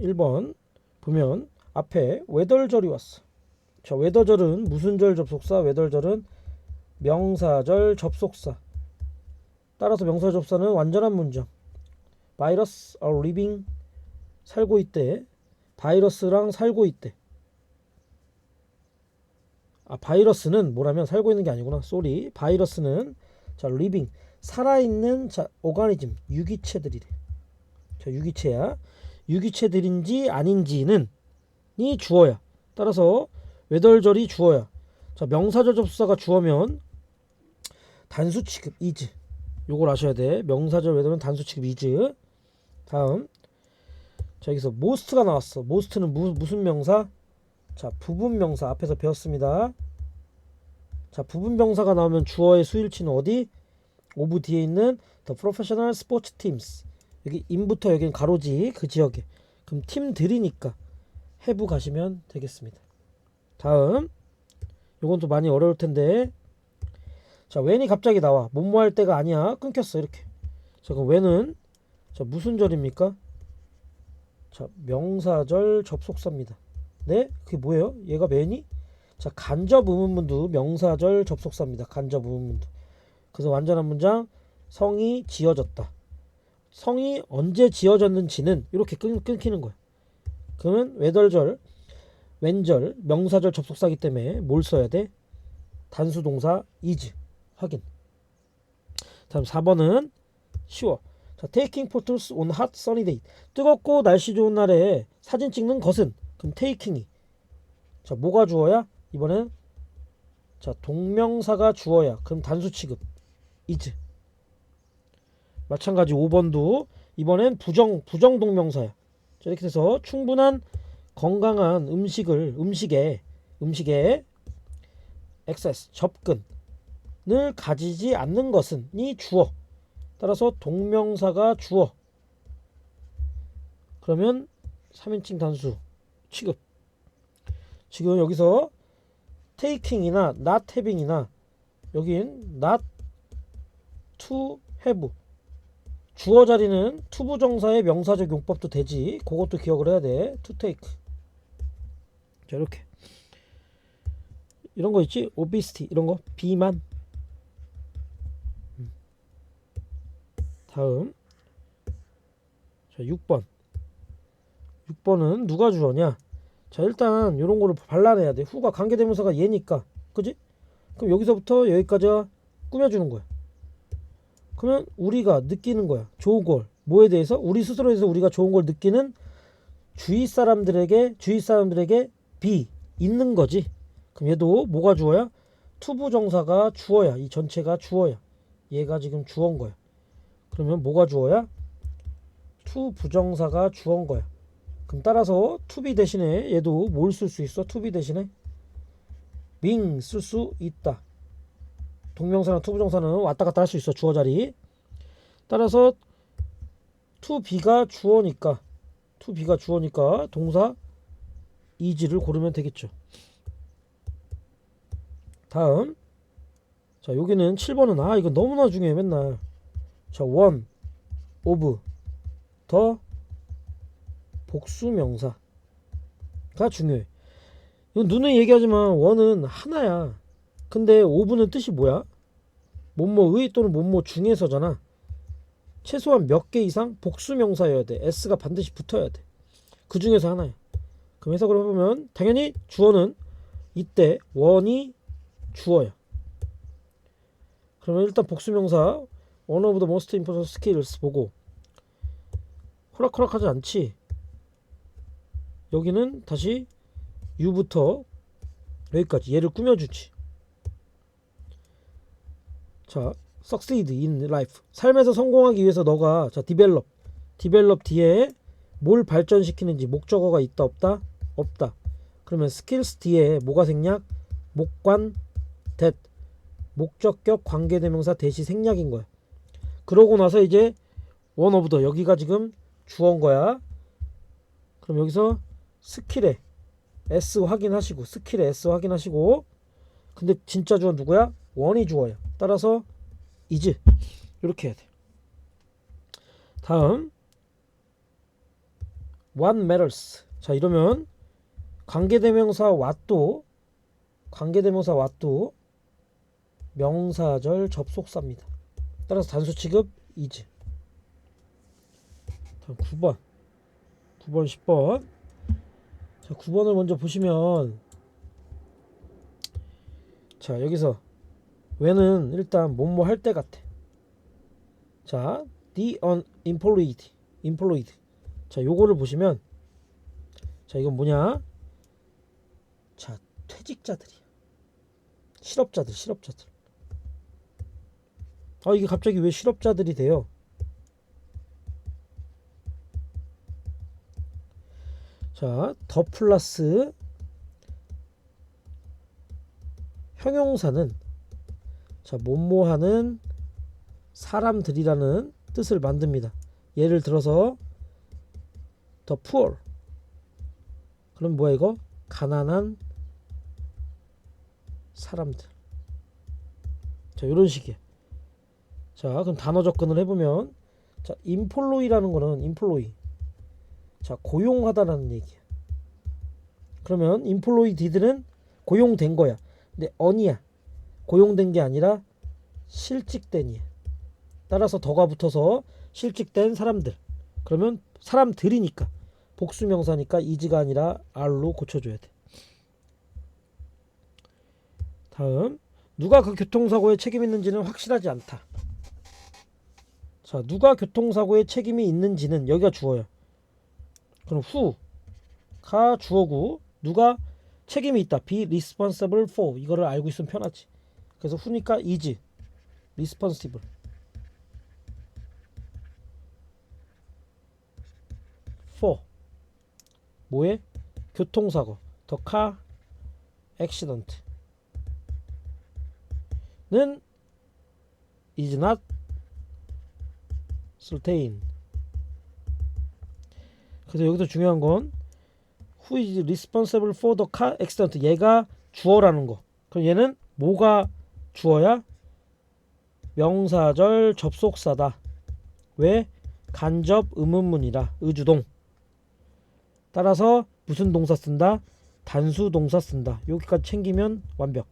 1번 보면 앞에 외덜절이 왔어. 자, 외덜절은 무슨 절 접속사? 외덜절은 명사절 접속사. 따라서 명사 접사는 완전한 문장. 바이러스 are living 살고 있대. 바이러스랑 살고 있대. 아 바이러스는 뭐라면 살고 있는 게 아니구나. 쏘리. 바이러스는 자 living 살아있는 자 오가니즘 유기체들이래. 자 유기체야. 유기체들인지 아닌지는 이 주어야. 따라서 외덜절이 주어야. 자 명사절 접수사가 주어면 단수 취급 is. 요걸 아셔야 돼. 명사절 외덜은 단수 취급 is. 다음 자 여기서 most가 나왔어. most는 무, 무슨 명사? 자 부분 명사 앞에서 배웠습니다. 자 부분 명사가 나오면 주어의 수일치는 어디? 오브 뒤에 있는 the professional sports teams 여기 인부터 여기는 가로지 그 지역에 그럼 팀들이니까 have 가시면 되겠습니다. 다음 요건 또 많이 어려울 텐데 자 when이 갑자기 나와 뭐뭐 할 때가 아니야 끊겼어 이렇게 자 그럼 when은 자 무슨 절입니까? 자 명사절 접속사입니다. 네 그게 뭐예요? 얘가 when이? 자 간접 의문문도 명사절 접속사입니다. 간접 의문문도 그래서 완전한 문장 성이 지어졌다. 성이 언제 지어졌는지는 이렇게 끊, 끊기는 거야. 그러면 외덜절, 왼절, 명사절 접속사기 때문에 뭘 써야 돼? 단수 동사 is 확인. 다음 4번은 쉬워. 자, taking photos on hot sunny day. 뜨겁고 날씨 좋은 날에 사진 찍는 것은 그럼 taking이. 자, 뭐가 주어야? 이번엔 자, 동명사가 주어야. 그럼 단수 취급. is. 마찬가지 5번도 이번엔 부정 부정 동명사야. 자, 이렇게 돼서 충분한 건강한 음식을 음식에 음식에 액세스 접근을 가지지 않는 것은 이 주어. 따라서 동명사가 주어. 그러면 3인칭 단수 취급. 지금 여기서 taking이나 not having이나 여긴 not to have 주어 자리는 투부 정사의 명사적 용법도 되지. 그것도 기억을 해야 돼. take. 자 이렇게 이런 거 있지? obesity 이런 거 비만. 음. 다음 자 6번 6번은 누가 주어냐? 자 일단 이런 거를 발라내야 돼. 후가 관계대명사가 얘니까 그지? 그럼 여기서부터 여기까지가 꾸며주는 거야. 그러면 우리가 느끼는 거야. 좋은 걸. 뭐에 대해서? 우리 스스로에 서 우리가 좋은 걸 느끼는 주위 사람들에게 주위 사람들에게 비 있는 거지. 그럼 얘도 뭐가 주어야? 투부 정사가 주어야. 이 전체가 주어야. 얘가 지금 주어인 거야. 그러면 뭐가 주어야? 투 부정사가 주어인 거야. 그럼 따라서 투비 대신에 얘도 뭘 쓸 수 있어? 투비 대신에 being 쓸수 있다. 동명사나 투부정사는 왔다 갔다 할 수 있어 주어 자리. 따라서 be가 주어니까 be가 주어니까 동사 is를 고르면 되겠죠. 다음. 자 여기는 7번은 아 이거 너무나 중요해 맨날. 자 one 더 복수명사가 중요해. 이건 눈에 얘기하지만 원은 하나야 근데 오브는 뜻이 뭐야? 뭐뭐의 또는 뭐뭐 중에서잖아. 최소한 몇 개 이상 복수명사여야 돼. s가 반드시 붙어야 돼. 그 중에서 하나야. 그럼 해석을 해보면 당연히 주어는 이때 원이 주어야. 그러면 일단 복수명사 one of the most important skills 보고 호락호락하지 않지. 여기는 다시 you부터 여기까지 얘를 꾸며주지. 자, succeed in life. 삶에서 성공하기 위해서 너가 자, develop. develop 뒤에 뭘 발전시키는지 목적어가 있다 없다? 없다. 그러면 skills 뒤에 뭐가 생략? 목관 that 목적격 관계대명사 대시 생략인 거야. 그러고 나서 이제 one of the 여기가 지금 주어인 거야. 그럼 여기서 스킬에 S 확인하시고 스킬에 S 확인하시고 근데 진짜 주어 누구야? 원이 주어야. 따라서 is 이렇게 해야 돼. 다음 what matters. 자, 이러면 관계대명사 what도 관계대명사 what도 명사절 접속사입니다. 따라서 단수 취급 is. 다음 9번. 9번 10번. 자, 9번을 먼저 보시면 자, 여기서 왜는 일단 뭐뭐 할 때 같아. 자, the unemployed, employed. 자, 요거를 보시면 자, 이건 뭐냐? 자, 퇴직자들이야. 실업자들, 실업자들. 아, 이게 갑자기 왜 실업자들이 돼요? 자, 더 플러스 형용사는 자, 뭐뭐하는 사람들이라는 뜻을 만듭니다. 예를 들어서 the poor. 그럼 뭐야 이거? 가난한 사람들. 자, 이런 식이에요. 자, 그럼 단어 접근을 해보면 자, employee라는 거는 employee. 자, 고용하다라는 얘기야. 그러면 did는 고용된 거야. 근데 on이야. 고용된 게 아니라 실직된이야. 따라서 더가 붙어서 실직된 사람들. 그러면 사람들이니까 복수 명사니까 is가 아니라 are로 고쳐줘야 돼. 다음 누가 그 교통사고에 책임 있는지는 확실하지 않다. 자, 누가 교통사고에 책임이 있는지는 여기가 주어요. 그럼 who가 주어고 누가 책임이 있다. be responsible for 이거를 알고 있으면 편하지. 그래서 who니까 is responsible. for 뭐에 교통사고 the car accident 는 is not certain 그래서 여기서 중요한 건 who is responsible for the car accident 얘가 주어라는 거 그럼 얘는 뭐가 주어야 명사절 접속사다. 왜? 간접 의문문이라. 의주동. 따라서 무슨 동사 쓴다? 단수 동사 쓴다. 여기까지 챙기면 완벽